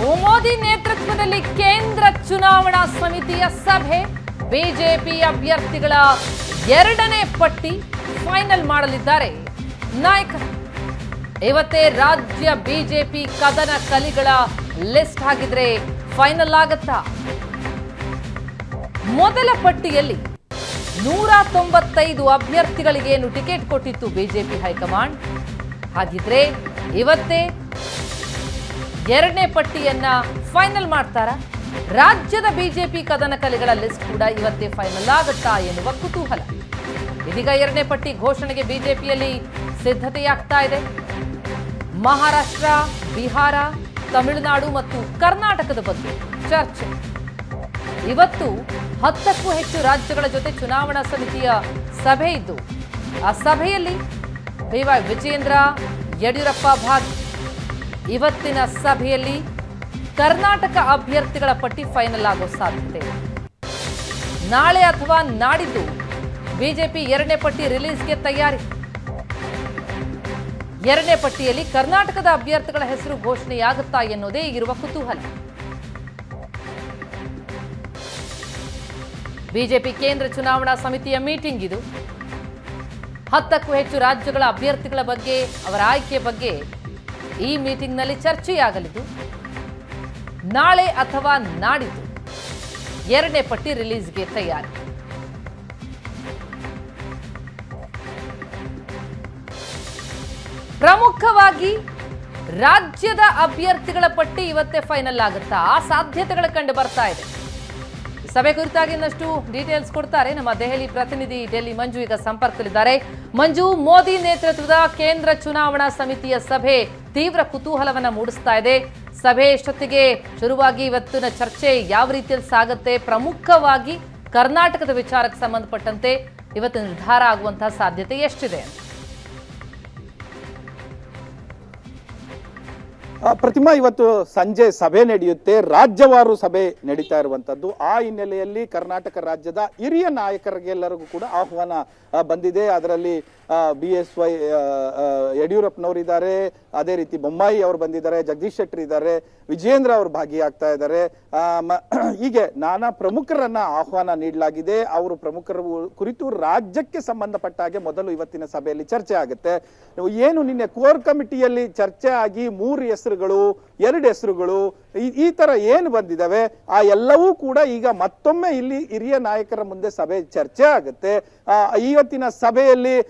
ಮೋದಿ ನೇತೃತ್ವದಲ್ಲಿ ಕೇಂದ್ರ ಚುನಾವಣಾ ಸಮಿತಿಯ ಸಭೆ. ಬಿಜೆಪಿ ಅಭ್ಯರ್ಥಿಗಳ ಎರಡನೇ ಪಟ್ಟಿ ಫೈನಲ್ ಮಾಡಲಿದ್ದಾರೆ. ನಾಯಕ, ಇವತ್ತೇ ರಾಜ್ಯ ಬಿಜೆಪಿ ಕದನ ಕಲಿಗಳ ಲಿಸ್ಟ್ ಹಾಕಿದ್ರೆ ಫೈನಲ್ ಆಗತ್ತಾ? ಮೊದಲ ಪಟ್ಟಿಯಲ್ಲಿ ನೂರ ತೊಂಬತ್ತೈದು ಅಭ್ಯರ್ಥಿಗಳಿಗೇನು ಟಿಕೆಟ್ ಕೊಟ್ಟಿತ್ತು ಬಿಜೆಪಿ ಹೈಕಮಾಂಡ್? ಹಾಗಿದ್ರೆ ಇವತ್ತೇ ಎರಡನೇ ಪಟ್ಟಿಯನ್ನ ಫೈನಲ್ ಮಾಡ್ತಾರ? ರಾಜ್ಯದ ಬಿಜೆಪಿ ಕದನಕಲಿಗಳ ಲಿಸ್ಟ್ ಕೂಡ ಇವತ್ತೇ ಫೈನಲ್ ಆಗುತ್ತಾ ಎನ್ನುವ ಕುತೂಹಲ. ಇದೀಗ ಎರಡನೇ ಪಟ್ಟಿ ಘೋಷಣೆಗೆ ಬಿಜೆಪಿಯಲ್ಲಿ ಸಿದ್ಧತೆಯಾಗ್ತಾ ಇದೆ. ಮಹಾರಾಷ್ಟ್ರ, ಬಿಹಾರ, ತಮಿಳುನಾಡು ಮತ್ತು ಕರ್ನಾಟಕದ ಬಗ್ಗೆ ಚರ್ಚೆ. ಇವತ್ತು ಹತ್ತಕ್ಕೂ ಹೆಚ್ಚು ರಾಜ್ಯಗಳ ಜೊತೆ ಚುನಾವಣಾ ಸಮಿತಿಯ ಸಭೆ ಇದ್ದು, ಆ ಸಭೆಯಲ್ಲಿ ಬಿ ವೈ ವಿಜೇಂದ್ರ ಯಡಿಯೂರಪ್ಪ, ಭಾಗಿ ಇವತ್ತಿನ ಸಭೆಯಲ್ಲಿ ಕರ್ನಾಟಕ ಅಭ್ಯರ್ಥಿಗಳ ಪಟ್ಟಿ ಫೈನಲ್ ಆಗೋ ಸಾಧ್ಯತೆ. ನಾಳೆ ಅಥವಾ ನಾಡಿದ್ದು ಬಿಜೆಪಿ ಎರಡನೇ ಪಟ್ಟಿ ರಿಲೀಸ್ಗೆ ತಯಾರಿ. ಎರಡನೇ ಪಟ್ಟಿಯಲ್ಲಿ ಕರ್ನಾಟಕದ ಅಭ್ಯರ್ಥಿಗಳ ಹೆಸರು ಘೋಷಣೆಯಾಗುತ್ತಾ ಎನ್ನುವುದೇ ಈಗಿರುವ ಕುತೂಹಲ. ಬಿಜೆಪಿ ಕೇಂದ್ರ ಚುನಾವಣಾ ಸಮಿತಿಯ ಮೀಟಿಂಗ್ ಇದು. ಹತ್ತಕ್ಕೂ ಹೆಚ್ಚು ರಾಜ್ಯಗಳ ಅಭ್ಯರ್ಥಿಗಳ ಬಗ್ಗೆ, ಅವರ ಆಯ್ಕೆ ಬಗ್ಗೆ ಈ ಮೀಟಿಂಗ್ನಲ್ಲಿ ಚರ್ಚೆಯಾಗಲಿದ್ದು, ನಾಳೆ ಅಥವಾ ನಾಡಿದ್ದು ಎರಡನೇ ಪಟ್ಟಿ ರಿಲೀಸ್ಗೆ ತಯಾರಿ. ಪ್ರಮುಖವಾಗಿ ರಾಜ್ಯದ ಅಭ್ಯರ್ಥಿಗಳ ಪಟ್ಟಿ ಇವತ್ತೇ ಫೈನಲ್ ಆಗುತ್ತಾ? ಆ ಸಾಧ್ಯತೆಗಳು ಕಂಡು ಬರ್ತಾ ಇದೆ. ಸಭೆ ಕುರಿತಾಗಿ ಇನ್ನಷ್ಟು ಡೀಟೇಲ್ಸ್ ಕೊಡ್ತಾರೆ. ನಮ್ಮ ದೆಹಲಿ ಪ್ರತಿನಿಧಿ ಡೆಲ್ಲಿ ಮಂಜು ಈಗ ಸಂಪರ್ಕದಲ್ಲಿದ್ದಾರೆ. ಮಂಜು, ಮೋದಿ ನೇತೃತ್ವದ ಕೇಂದ್ರ ಚುನಾವಣಾ ಸಮಿತಿಯ ಸಭೆ ತೀವ್ರ ಕುತೂಹಲವನ್ನ ಮೂಡಿಸ್ತಾ ಇದೆ. ಸಭೆ ಎಷ್ಟೊತ್ತಿಗೆ ಶುರುವಾಗಿ, ಇವತ್ತಿನ ಚರ್ಚೆ ಯಾವ ರೀತಿಯಲ್ಲಿ ಸಾಗುತ್ತೆ? ಪ್ರಮುಖವಾಗಿ ಕರ್ನಾಟಕದ ವಿಚಾರಕ್ಕೆ ಸಂಬಂಧಪಟ್ಟಂತೆ ಇವತ್ತು ನಿರ್ಧಾರ ಆಗುವಂತಹ ಸಾಧ್ಯತೆ ಎಷ್ಟಿದೆ ಪ್ರತಿಮಾ ಇವತ್ತು ಸಂಜೆ ಸಭೆ ನಡೆಯುತ್ತೆ. ರಾಜ್ಯವಾರು ಸಭೆ ನಡೀತಾ ಇರುವಂತದ್ದು. ಆ ಹಿನ್ನೆಲೆಯಲ್ಲಿ ಕರ್ನಾಟಕ ರಾಜ್ಯದ ಹಿರಿಯ ನಾಯಕರಿಗೆಲ್ಲರಿಗೂ ಕೂಡ ಆಹ್ವಾನ ಬಂದಿದೆ. ಅದರಲ್ಲಿ ಬಿ ಎಸ್ ವೈ ಯಡಿಯೂರಪ್ಪನವರು ಇದ್ದಾರೆ ಅದೇ ರೀತಿ ಬೊಮ್ಮಾಯಿ ಅವರು ಬಂದಿದ್ದಾರೆ. ಜಗದೀಶ್ ಶೆಟ್ಟರ್ ಇದ್ದಾರೆ. ವಿಜೇಂದ್ರ ಅವರು ಭಾಗಿಯಾಗ್ತಾ ಇದ್ದಾರೆ. ಹೀಗೆ ನಾನಾ ಪ್ರಮುಖರನ್ನ ಆಹ್ವಾನ ನೀಡಲಾಗಿದೆ. ಅವರು ಪ್ರಮುಖರ ಕುರಿತು ರಾಜ್ಯಕ್ಕೆ ಸಂಬಂಧಪಟ್ಟ ಹಾಗೆ ಮೊದಲು ಇವತ್ತಿನ ಸಭೆಯಲ್ಲಿ ಚರ್ಚೆ ಆಗುತ್ತೆ. ಏನು ನಿನ್ನೆ ಕೋರ್ ಕಮಿಟಿಯಲ್ಲಿ ಚರ್ಚೆ ಆಗಿ ಮೂರು ಹೆಸರುಗಳು ಎರಡು ಹೆಸರುಗಳು ಈ- ತರ ಏನು ಬಂದಿದಾವೆ, ಆ ಎಲ್ಲವೂ ಕೂಡ ಈಗ ಮತ್ತೊಮ್ಮೆ ಇಲ್ಲಿ ಹಿರಿಯ ನಾಯಕರ ಮುಂದೆ ಸಭೆ ಚರ್ಚೆ ಆಗುತ್ತೆ. ಇವತ್ತಿನ ಸಭೆಯಲ್ಲಿ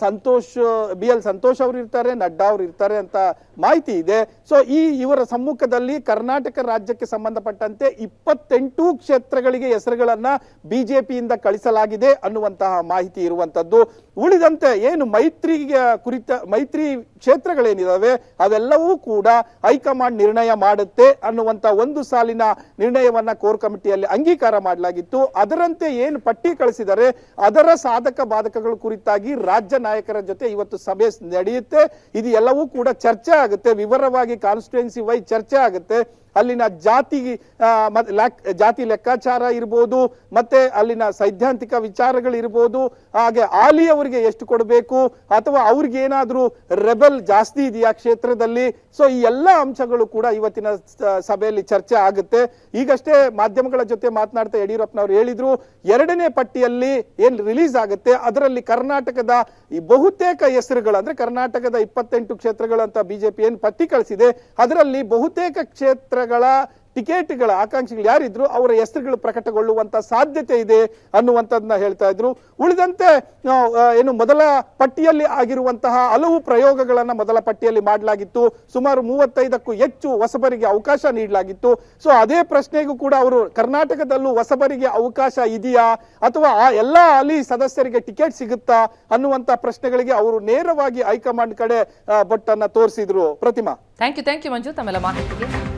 ಸಂತೋಷ್, ಬಿ ಎಲ್ ಸಂತೋಷ್ ಅವರು ಇರ್ತಾರೆ, ನಡ್ಡಾ ಅವರು ಇರ್ತಾರೆ ಅಂತ ಮಾಹಿತಿ ಇದೆ. ಸೊ ಈ ಇವರ ಸಮ್ಮುಖದಲ್ಲಿ ಕರ್ನಾಟಕ ರಾಜ್ಯಕ್ಕೆ ಸಂಬಂಧಪಟ್ಟಂತೆ ಇಪ್ಪತ್ತೆಂಟು ಕ್ಷೇತ್ರಗಳಿಗೆ ಹೆಸರುಗಳನ್ನ ಬಿಜೆಪಿಯಿಂದ ಕಳಿಸಲಾಗಿದೆ ಅನ್ನುವಂತಹ ಮಾಹಿತಿ ಇರುವಂತದ್ದು. ಉಳಿದಂತೆ ಏನು ಮೈತ್ರಿಗೆ ಕುರಿತ, ಮೈತ್ರಿ ಕ್ಷೇತ್ರಗಳೇನಿದಾವೆ, ಅವೆಲ್ಲವೂ ಕೂಡ ಹೈಕಮಾಂಡ್ ನಿರ್ಣಯ ಮಾಡುತ್ತೆ. ಅನ್ನುವಂತ ಒಂದು ಸಾಲಿನ ನಿರ್ಣಯವನ್ನ ಕೋರ್ ಕಮಿಟಿಯಲ್ಲಿ ಅಂಗೀಕಾರ ಮಾಡಲಾಗಿತ್ತು. ಅದರಂತೆ ಏನು ಪಟ್ಟಿ ಕಳಿಸಿದರೆ ಅದರ ಸಾಧಕ ಬಾಧಕಗಳ ಕುರಿತಾಗಿ ರಾಜ್ಯ ನಾಯಕರ ಜೊತೆ ಇವತ್ತು ಸಭೆ ನಡೆಯುತ್ತೆ. ಇದು ಎಲ್ಲವೂ ಕೂಡ ಚರ್ಚೆ ಆಗುತ್ತೆ. ವಿವರವಾಗಿ ಕಾನ್ಸ್ಟಿಟ್ಯೂನ್ಸಿ ವೈ ಚರ್ಚೆ ಆಗುತ್ತೆ. ಅಲ್ಲಿನ ಜಾತಿ ಜಾತಿ ಲೆಕ್ಕಾಚಾರ ಇರ್ಬೋದು, ಮತ್ತೆ ಅಲ್ಲಿನ ಸೈದ್ಧಾಂತಿಕ ವಿಚಾರಗಳಿರ್ಬೋದು ಹಾಗೆ ಆಲಿ ಅವರಿಗೆ ಎಷ್ಟು ಕೊಡಬೇಕು, ಅಥವಾ ಅವ್ರಿಗೆ ಏನಾದರೂ ರೆಬೆಲ್ ಜಾಸ್ತಿ ಇದೆಯಾ ಕ್ಷೇತ್ರದಲ್ಲಿ? ಸೊ ಈ ಎಲ್ಲ ಅಂಶಗಳು ಕೂಡ ಇವತ್ತಿನ ಸಭೆಯಲ್ಲಿ ಚರ್ಚೆ ಆಗುತ್ತೆ. ಈಗಷ್ಟೇ ಮಾಧ್ಯಮಗಳ ಜೊತೆ ಮಾತನಾಡ್ತಾ ಯಡಿಯೂರಪ್ಪನವರು ಹೇಳಿದ್ರು, ಎರಡನೇ ಪಟ್ಟಿಯಲ್ಲಿ ಏನ್ ರಿಲೀಸ್ ಆಗುತ್ತೆ, ಅದರಲ್ಲಿ ಕರ್ನಾಟಕದ ಈ ಬಹುತೇಕ ಹೆಸರುಗಳು, ಅಂದ್ರೆ ಕರ್ನಾಟಕದ ಇಪ್ಪತ್ತೆಂಟು ಕ್ಷೇತ್ರಗಳಂತ ಬಿಜೆಪಿ ಏನ್ ಪಟ್ಟಿ ಕಳಿಸಿದೆ, ಅದರಲ್ಲಿ ಬಹುತೇಕ ಕ್ಷೇತ್ರಗಳ ಟಿಕೆಟ್ಗಳ ಆಕಾಂಕ್ಷಿಗಳು ಯಾರಿದ್ರು ಅವರ ಹೆಸರುಗಳು ಪ್ರಕಟಗೊಳ್ಳುವಂತ ಸಾಧ್ಯತೆ ಇದೆ ಅನ್ನುವಂಥದ್ದನ್ನ ಹೇಳ್ತಾ ಇದ್ರು. ಉಳಿದಂತೆ ಏನು ಮೊದಲ ಪಟ್ಟಿಯಲ್ಲಿ ಆಗಿರುವಂತಹ ಹಲವು ಪ್ರಯೋಗಗಳನ್ನ ಮೊದಲ ಪಟ್ಟಿಯಲ್ಲಿ ಮಾಡಲಾಗಿತ್ತು. ಸುಮಾರು ಮೂವತ್ತೈದಕ್ಕೂ ಹೆಚ್ಚು ಹೊಸಬರಿಗೆ ಅವಕಾಶ ನೀಡಲಾಗಿತ್ತು. ಸೊ, ಅದೇ ಪ್ರಶ್ನೆಗೂ ಕೂಡ ಅವರು ಕರ್ನಾಟಕದಲ್ಲೂ ಹೊಸಬರಿಗೆ ಅವಕಾಶ ಇದೆಯಾ? ಅಥವಾ ಆ ಎಲ್ಲಾ ಅಲಿ ಸದಸ್ಯರಿಗೆ ಟಿಕೆಟ್ ಸಿಗುತ್ತಾ? ಅನ್ನುವಂತ ಪ್ರಶ್ನೆಗಳಿಗೆ ಅವರು ನೇರವಾಗಿ ಹೈಕಮಾಂಡ್ ಕಡೆ ಬೊಟ್ಟನ್ನ ತೋರಿಸಿದ್ರು. Pratima. Thank you thank you Manju. ತಮ್ಮೆಲ್ಲ ಮಾಹಿತಿಗೆ.